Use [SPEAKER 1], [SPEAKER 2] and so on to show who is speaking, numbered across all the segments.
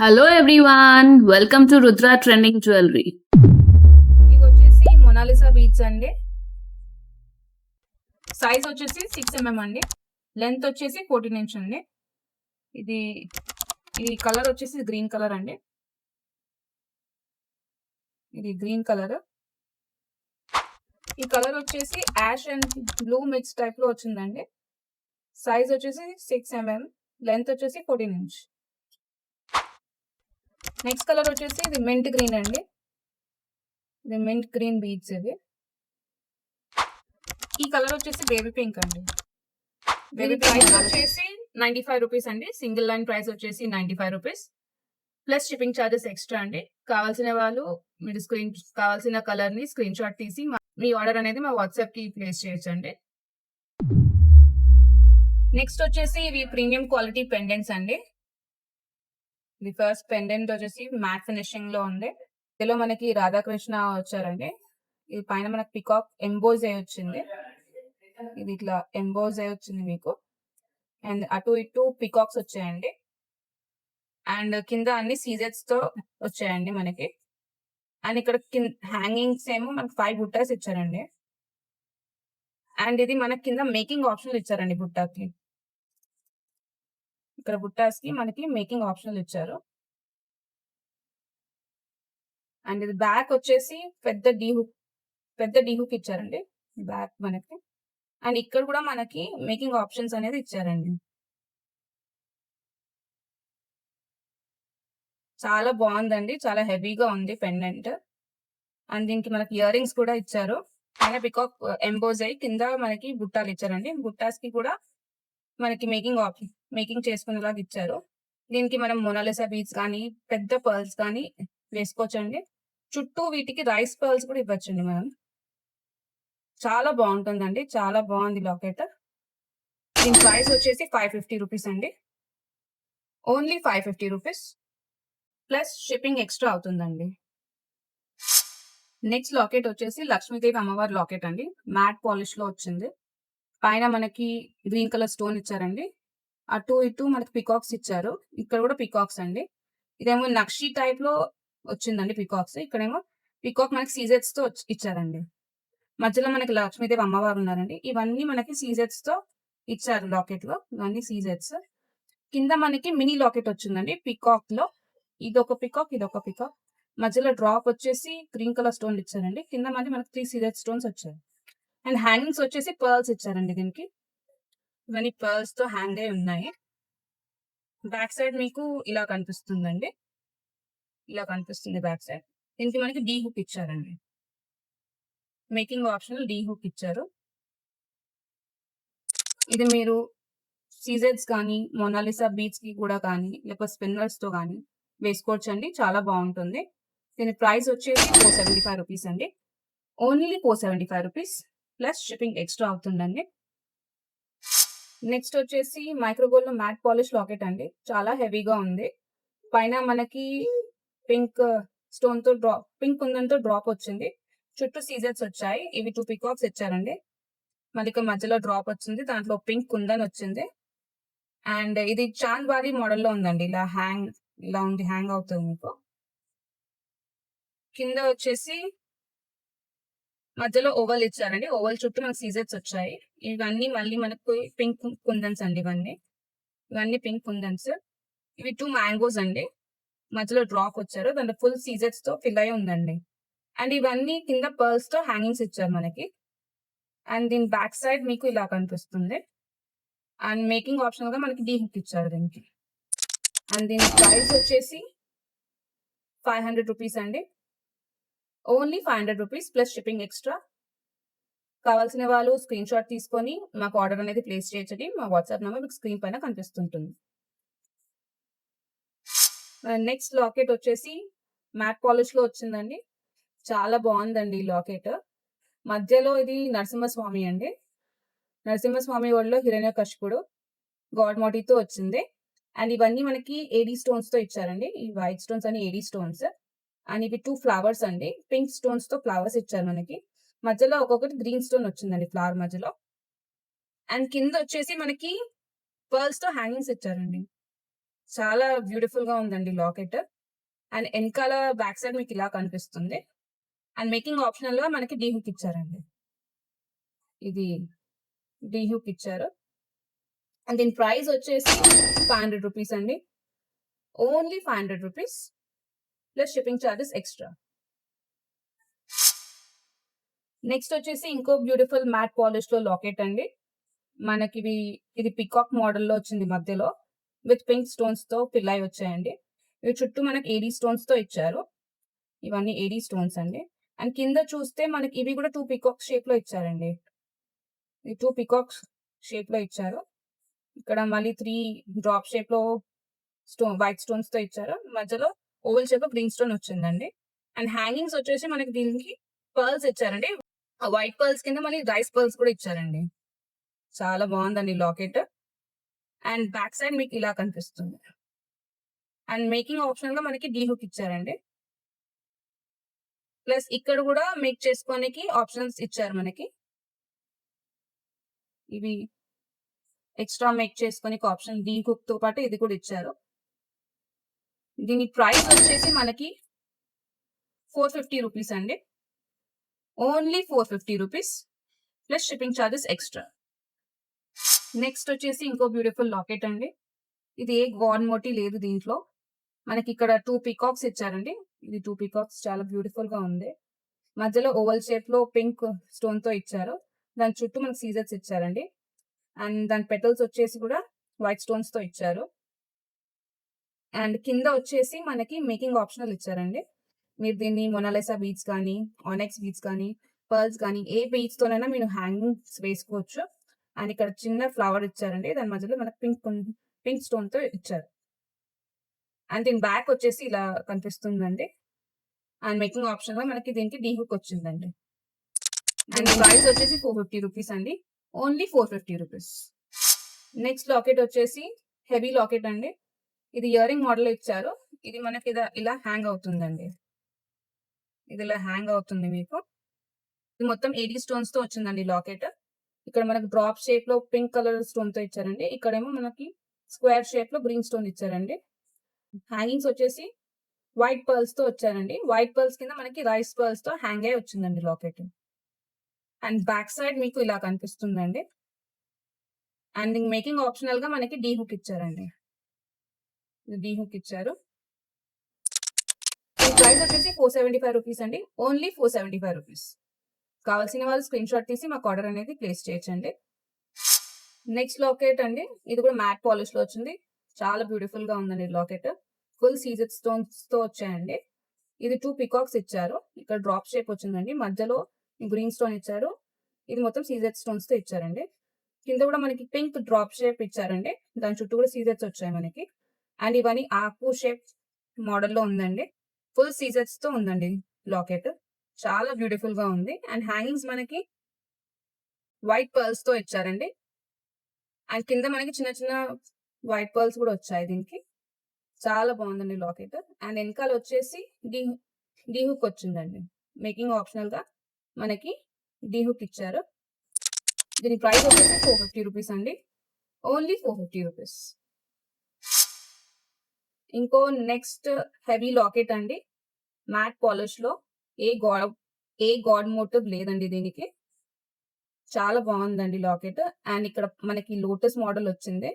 [SPEAKER 1] Hello everyone welcome to Rudra trending jewellery
[SPEAKER 2] ఇది వచ్చేసి Mona Lisa beach అండి. సైజ్ వచ్చేసి సిక్స్ ఎంఎం అండి. లెంత్ వచ్చేసి ఫోర్టీన్ ఇంచ్ అండి. ఇది ఇది కలర్ వచ్చేసి గ్రీన్ కలర్ అండి. ఇది గ్రీన్ కలర్ ఈ కలర్ వచ్చేసి యాష్ అండ్ బ్లూ మిక్స్ టైప్లో వచ్చిందండి. సైజ్ వచ్చేసి సిక్స్ ఎంఎం లెంత్ వచ్చేసి ఫోర్టీన్ ఇంచ్ నెక్స్ట్ కలర్ వచ్చేసి ఇది మెంట్ గ్రీన్ అండి. ఇది మింట్ గ్రీన్ బీడ్స్ ఇవి ఈ కలర్ వచ్చేసి బేబీ పింక్ అండి. బేబీ ప్రైస్ వచ్చేసి నైంటీ ఫైవ్ రూపీస్ అండి. సింగిల్ లైన్ ప్రైస్ వచ్చేసి ninety five rupees plus shipping charges extra అండి. కావాల్సిన వాళ్ళు మీరు స్క్రీన్ కావాల్సిన కలర్ని స్క్రీన్ షాట్ తీసి మా- మీ ఆర్డర్ అనేది మా వాట్సాప్కి ప్లేస్ చేయొచ్చు అండి. నెక్స్ట్ వచ్చేసి ఇవి ప్రీమియం క్వాలిటీ పెండెంట్స్ అండి. ది ఫస్ట్ పెండెంట్ వచ్చేసి మ్యాట్ ఫినిషింగ్లో ఉంది. ఇందులో మనకి రాధాకృష్ణ వచ్చారండి. ఇది పైన మనకి పికాక్ ఎంబోజ్ అయి వచ్చింది. ఇది ఇట్లా ఎంబోజ్ అయి వచ్చింది మీకు. అండ్ అటు ఇటు పికాక్స్ వచ్చాయండి. అండ్ కింద అన్ని సీజెట్స్తో వచ్చాయండి మనకి. అండ్ ఇక్కడ కింద హ్యాంగింగ్స్ ఏమో మనకి ఫైవ్ బుట్టాస్ ఇచ్చారండి. అండ్ ఇది మనకి కింద మేకింగ్ ఆప్షన్ ఇచ్చారండి బుట్టాకి. ఇక్కడ బుట్టాస్కి మనకి మేకింగ్ ఆప్షన్లు ఇచ్చారు. అండ్ ఇది బ్యాక్ వచ్చేసి పెద్ద డీ హుక్ పెద్ద డీ హుక్ ఇచ్చారండి. బ్యాక్ మనకి. అండ్ ఇక్కడ కూడా మనకి మేకింగ్ ఆప్షన్స్ అనేది ఇచ్చారండి. చాలా బాగుందండి. చాలా హెవీగా ఉంది పెండెంట్. అండ్ దీనికి మనకి ఇయర్ రింగ్స్ కూడా ఇచ్చారు. పైన పికాక్ ఎంబోజ్ అయ్యి కింద మనకి బుట్టాలు ఇచ్చారండి. బుట్టాస్కి కూడా మనకి మేకింగ్ ఆప్షన్ మేకింగ్ చేసుకునేలాగా ఇచ్చారు. దీనికి మనం మొనాలిసా బీచ్ కానీ పెద్ద పర్ల్స్ కానీ వేసుకోవచ్చండి. చుట్టూ వీటికి రైస్ పర్ల్స్ కూడా ఇవ్వచ్చండి మనం. చాలా బాగుంటుందండి. చాలా బాగుంది లాకెట్. దీని ప్రైస్ వచ్చేసి ఫైవ్ ఫిఫ్టీ రూపీస్ అండి. Only five fifty rupees. Plus shipping extra అవుతుందండి. నెక్స్ట్ లాకెట్ వచ్చేసి లక్ష్మీదేవి అమ్మవారి లాకెట్ అండి. మ్యాట్ పాలిష్లో వచ్చింది. పైన మనకి గ్రీన్ కలర్ స్టోన్ ఇచ్చారండి. అటు ఇటు మనకి పికాక్స్ ఇచ్చారు. ఇక్కడ కూడా పికాక్స్ అండి. ఇదేమో నక్షి టైప్లో వచ్చిందండి పికాక్స్ ఇక్కడేమో పికాక్ మనకి సీజెట్స్తో ఇచ్చారండి. మధ్యలో మనకి లక్ష్మీదేవి అమ్మవారు ఉన్నారండి. ఇవన్నీ మనకి సీజెట్స్తో ఇచ్చారు లాకెట్లో. ఇవన్నీ సీజెట్స్ కింద మనకి మినీ లాకెట్ వచ్చిందండి పికాక్లో. ఇది ఒక పికాక్ ఇది ఒక పికాక్ మధ్యలో డ్రాప్ వచ్చేసి గ్రీన్ కలర్ స్టోన్ ఇచ్చారండి. కింద మళ్ళీ మనకి త్రీ సీజెట్ స్టోన్స్ వచ్చాయి. అండ్ హ్యాంగింగ్స్ వచ్చేసి పర్ల్స్ ఇచ్చారండి దీనికి. ఇవన్నీ పర్ల్స్తో హ్యాంగ్ అయి ఉన్నాయి. బ్యాక్ సైడ్ మీకు ఇలా కనిపిస్తుందండి. ఇలా కనిపిస్తుంది బ్యాక్ సైడ్ దీనికి మనకి డీ హుక్ ఇచ్చారండి. మేకింగ్ ఆప్షన్ డీ హుక్ ఇచ్చారు. ఇది మీరు సీజెడ్స్ కానీ మొనాలిసా బీచ్కి కూడా కానీ లేకపోతే స్పిన్నర్స్తో కానీ వేసుకోవచ్చు అండి చాలా బాగుంటుంది. దీని ప్రైస్ వచ్చేసి ఫోర్ సెవెంటీ ఫైవ్ రూపీస్ అండి. Only four seventy five rupees plus shipping extra అవుతుందండి. నెక్స్ట్ వచ్చేసి micro gold matte polish locket అండి. చాలా హెవీగా ఉంది. పైన మనకి పింక్ స్టోన్తో డ్రాప్ పింక్ కుందంతో డ్రాప్ వచ్చింది. చుట్టూ సీజర్స్ వచ్చాయి. ఇవి టూ పికాక్స్ ఇచ్చారండి. మనకి మధ్యలో డ్రాప్ వచ్చింది. దాంట్లో పింక్ కుందన్ వచ్చింది. అండ్ ఇది చాంద్ బారీ మోడల్లో ఉందండి. ఇలా హ్యాంగ్ ఇలా ఉంది హ్యాంగ్ అవుతుంది మీకు. కింద వచ్చేసి మధ్యలో ఓవల్ ఇచ్చారండి. ఓవల్ చుట్టూ మనకు సీజర్స్ వచ్చాయి. ఇవన్నీ మళ్ళీ మనకు పింక్ కుందన్స్ అండి ఇవన్నీ. ఇవన్నీ పింక్ కుందన్స్. ఇవి టూ మ్యాంగోస్ అండి. మధ్యలో డ్రాప్ వచ్చారు. దాంట్లో ఫుల్ సీజర్స్తో ఫిల్ అయి ఉందండి. అండ్ ఇవన్నీ కింద పర్ల్స్తో హ్యాంగింగ్స్ ఇచ్చారు మనకి. అండ్ దీని బ్యాక్ సైడ్ మీకు ఇలా కనిపిస్తుంది. అండ్ మేకింగ్ ఆప్షన్గా మనకి డీ హుక్ ఇచ్చారు దీనికి. అండ్ దీని ప్రైస్ వచ్చేసి ఫైవ్ హండ్రెడ్ రూపీస్ అండి. Only five hundred rupees plus shipping extra. కావాల్సిన వాళ్ళు స్క్రీన్ షాట్ తీసుకొని మాకు ఆర్డర్ అనేది ప్లేస్ చేయొచ్చని మా వాట్సాప్ నెంబర్ మీకు స్క్రీన్ పైన కనిపిస్తుంటుంది. నెక్స్ట్ లాకెట్ వచ్చేసి మ్యాట్ పాలిష్లో వచ్చిందండి. చాలా బాగుందండి ఈ లాకెట్. మధ్యలో ఇది నరసింహస్వామి అండి. నరసింహస్వామి వాళ్ళలో హిరణ్య కశిపుడు గాడ్ మోటీతో వచ్చింది. అండ్ ఇవన్నీ మనకి ఏడీ స్టోన్స్తో ఇచ్చారండి. ఈ వైట్ స్టోన్స్ అని ఏడీ స్టోన్స్ అండ్ ఇవి టూ ఫ్లవర్స్ అండి. పింక్ స్టోన్స్తో ఫ్లవర్స్ ఇచ్చారు మనకి. మధ్యలో ఒక్కొక్కటి గ్రీన్ స్టోన్ వచ్చిందండి ఫ్లవర్ మధ్యలో. అండ్ కింద వచ్చేసి మనకి పర్ల్స్తో హ్యాంగింగ్స్ ఇచ్చారండి. చాలా బ్యూటిఫుల్గా ఉందండి లాకెట్ అండ్ వెనకాల బ్యాక్ సైడ్ మీకు ఇలా కనిపిస్తుంది. అండ్ మేకింగ్ ఆప్షనల్గా మనకి డీ హుక్ ఇచ్చారండి. ఇది డీ హుక్ ఇచ్చారు. అండ్ దీని ప్రైస్ వచ్చేసి ఫైవ్ హండ్రెడ్ రూపీస్ అండి. Only five hundred rupees plus shipping charges extra. Next వచ్చేసి ఇంకో బ్యూటిఫుల్ మ్యాట్ పాలిష్లో లాకెట్ అండి. మనకి ఇవి ఇది పికాక్ మోడల్లో వచ్చింది మధ్యలో. విత్ పింక్ స్టోన్స్తో పిల్లాయి వచ్చాయండి ఇవి చుట్టూ మనకి ఏడీ స్టోన్స్తో ఇచ్చారు. ఇవన్నీ ఏడీ స్టోన్స్ అండి. అండ్ కింద చూస్తే మనకి ఇవి కూడా టూ పికాక్ షేప్లో ఇచ్చారండి. ఇది టూ పికాక్ షేప్లో ఇచ్చారు. ఇక్కడ మళ్ళీ త్రీ డ్రాప్ షేప్లో స్టోన్ వైట్ స్టోన్స్తో ఇచ్చారు. మధ్యలో ఓవల్ షేప్ గ్రీన్ స్టోన్ వచ్చిందండి. అండ్ హ్యాంగింగ్స్ వచ్చేసి మనకి దీనికి పర్ల్స్ ఇచ్చారండి. ఆ వైట్ పర్ల్స్ కింద మళ్ళీ రైస్ పర్ల్స్ కూడా ఇచ్చారండి. చాలా బాగుందండి లాకెట్. అండ్ బ్యాక్ సైడ్ మీకు ఇలా కనిపిస్తుంది. అండ్ మేకింగ్ ఆప్షన్గా మనకి డీ హుక్ ఇచ్చారండి. ప్లస్ ఇక్కడ కూడా మేక్ చేసుకోనికి ఆప్షన్స్ ఇచ్చారు మనకి. ఇవి ఎక్స్ట్రా మేక్ చేసుకోనికి ఆప్షన్ డీ హుక్తో పాటు ఇది కూడా ఇచ్చారు. దీని ప్రైస్ వచ్చేసి మనకి ఫోర్ ఫిఫ్టీ రూపీస్ అండి. Only four fifty rupees plus shipping charges extra next వచ్చేసి ఇంకో బ్యూటిఫుల్ లాకెట్ అండి. ఇది ఏ గాడ్ మోటీ లేదు దీంట్లో. మనకి ఇక్కడ టూ పికాక్స్ ఇచ్చారండి. ఇది టూ పికాక్స్ చాలా బ్యూటిఫుల్గా ఉంది. మధ్యలో ఓవల్ షేప్లో పింక్ స్టోన్తో ఇచ్చారు. దాని చుట్టూ మనకి సీజర్స్ ఇచ్చారండి. అండ్ దాని పెటల్స్ వచ్చేసి కూడా వైట్ స్టోన్స్తో ఇచ్చారు. అండ్ కింద వచ్చేసి మనకి మేకింగ్ ఆప్షనల్ ఇచ్చారండి. మీరు దీన్ని మొనాలెసా బీట్స్ కానీ ఆనెక్స్ బీట్స్ కానీ పర్ల్స్ కానీ ఏ బీట్స్ తోనైనా మీరు హ్యాంగింగ్స్ వేసుకోవచ్చు. అండ్ ఇక్కడ చిన్న ఫ్లవర్ ఇచ్చారండి. దాని మధ్యలో మనకి పింక్ పింక్ స్టోన్తో ఇచ్చారు. అండ్ దీని బ్యాక్ వచ్చేసి ఇలా కనిపిస్తుందండి. అండ్ మేకింగ్ ఆప్షన్లో మనకి దీనికి డీ హుక్ వచ్చిందండి. అండ్ ప్రైస్ వచ్చేసి ఫోర్ ఫిఫ్టీ రూపీస్ అండి. Only four fifty rupees. Next locket వచ్చేసి హెవీ లాకెట్ అండి. ఇది ఇయరింగ్ మోడల్ ఇచ్చారు. ఇది మనకి ఇలా హ్యాంగ్ అవుతుందండి. ఇది ఇలా హ్యాంగ్ అవుతుంది మీకు. ఇది మొత్తం ఎయిటీ స్టోన్స్తో వచ్చిందండి లాకెట్ ఇక్కడ మనకి డ్రాప్ షేప్లో పింక్ కలర్ స్టోన్తో ఇచ్చారండి. ఇక్కడేమో మనకి స్క్వేర్ షేప్లో గ్రీన్ స్టోన్ ఇచ్చారండి. హ్యాంగింగ్స్ వచ్చేసి వైట్ పర్ల్స్తో వచ్చారండి. వైట్ పర్ల్స్ కింద మనకి రైస్ పర్ల్స్తో హ్యాంగ్ అయి వచ్చిందండి లాకెట్ అండ్ బ్యాక్ సైడ్ మీకు ఇలా కనిపిస్తుందండి. అండ్ మేకింగ్ ఆప్షనల్గా మనకి డీ హుక్ ఇచ్చారండి. డీ హుక్ ఇచ్చారు. ప్రైస్ వచ్చేసి ఫోర్ సెవెంటీ ఫైవ్ రూపీస్ అండి. Only four seventy five rupees. కావాల్సిన వాళ్ళు స్క్రీన్ షాట్ తీసి మాకు ఆర్డర్ అనేది ప్లేస్ చేయొచ్చండి. నెక్స్ట్ లాకెట్ అండి. ఇది కూడా మ్యాట్ పాలిష్లో వచ్చింది. చాలా బ్యూటిఫుల్గా ఉందండి లాకెట్. ఫుల్ సీజెడ్ స్టోన్స్తో వచ్చాయండి. ఇది టూ పికాక్స్ ఇచ్చారు. ఇక్కడ డ్రాప్ షేప్ వచ్చిందండి. మధ్యలో గ్రీన్ స్టోన్ ఇచ్చారు. ఇది మొత్తం సీజెడ్ స్టోన్స్తో ఇచ్చారండి. కింద కూడా మనకి పింక్ డ్రాప్ షేప్ ఇచ్చారండి. దాని చుట్టూ కూడా సీజెడ్స్ వచ్చాయి మనకి. అండ్ ఇవన్నీ ఆకు షేప్ మోడల్లో ఉందండి. ఫుల్ సీజెడ్స్తో ఉందండి లాకెట్. చాలా బ్యూటిఫుల్గా ఉంది. అండ్ హ్యాంగింగ్స్ మనకి వైట్ పర్ల్స్తో ఇచ్చారండి. అండ్ కింద మనకి చిన్న చిన్న వైట్ పర్ల్స్ కూడా వచ్చాయి దీనికి. చాలా బాగుందండి లాకెట్. అండ్ వెనకాల వచ్చేసి డీ డీ హుక్ వచ్చిందండి. మేకింగ్ ఆప్షనల్గా మనకి డీ హుక్ ఇచ్చారు. దీని ప్రైస్ వచ్చేసి ఫోర్ ఫిఫ్టీ రూపీస్ అండి. Only four fifty rupees. ఇంకో నెక్స్ట్ హెవీ లాకెట్ అండి. Matte పాలిష్లో a god a god motive లేదండి దీనికి. చాలా బాగుందండి లాకెట్ అండ్ ఇక్కడ మనకి లోటస్ మోడల్ వచ్చింది.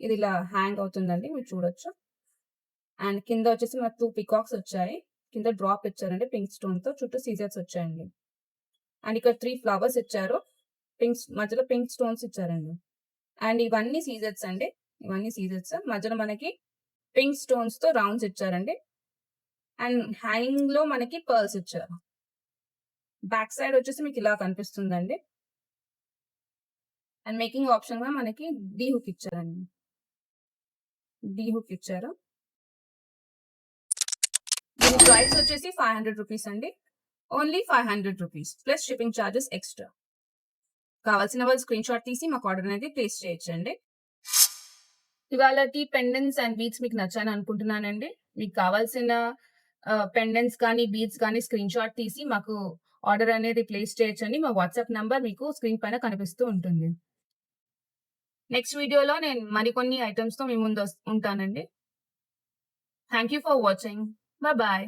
[SPEAKER 2] ఇది ఇలా హ్యాంగ్ అవుతుందండి మీరు చూడొచ్చు. అండ్ కింద వచ్చేసి మనకు టూ పికాక్స్ వచ్చాయి. కింద డ్రాప్ ఇచ్చారండి పింక్ స్టోన్తో. చుట్టూ సీజర్స్ వచ్చాయండి. అండ్ ఇక్కడ త్రీ ఫ్లవర్స్ ఇచ్చారు. పింక్ మధ్యలో పింక్ స్టోన్స్ ఇచ్చారండి. అండ్ ఇవన్నీ సీజర్స్ అండి. ఇవన్నీ సీజర్స్ మధ్యలో మనకి పింక్ స్టోన్స్తో రౌండ్స్ ఇచ్చారండి. అండ్ హ్యాంగింగ్లో మనకి పర్ల్స్ ఇచ్చారు. బ్యాక్ సైడ్ వచ్చేసి మీకు ఇలా కనిపిస్తుందండి. అండ్ మేకింగ్ ఆప్షన్గా మనకి డీ హుక్ ఇచ్చారండి. డి హుక్ ఇచ్చారు. దీని ప్రైస్ వచ్చేసి ఫైవ్ హండ్రెడ్ రూపీస్ అండి. Only five hundred rupees plus shipping charges extra. కావాల్సిన వాళ్ళు స్క్రీన్ షాట్ తీసి మాకు ఆర్డర్ అనేది ప్లేస్ చేయొచ్చండి. ఇవాళ పెండెంట్స్ అండ్ బీట్స్ మీకు నచ్చాను అనుకుంటున్నానండి. మీకు కావాల్సిన పెండెంట్స్ కానీ బీట్స్ కానీ స్క్రీన్ షాట్ తీసి మాకు ఆర్డర్ అనేది ప్లేస్ చేయొచ్చండి. మా వాట్సాప్ నంబర్ మీకు స్క్రీన్ పైన కనిపిస్తూ ఉంటుంది. నెక్స్ట్ వీడియోలో నేను మరికొన్ని ఐటమ్స్తో మీ ముందు ఉంటానండి. Thank you for watching. Bye.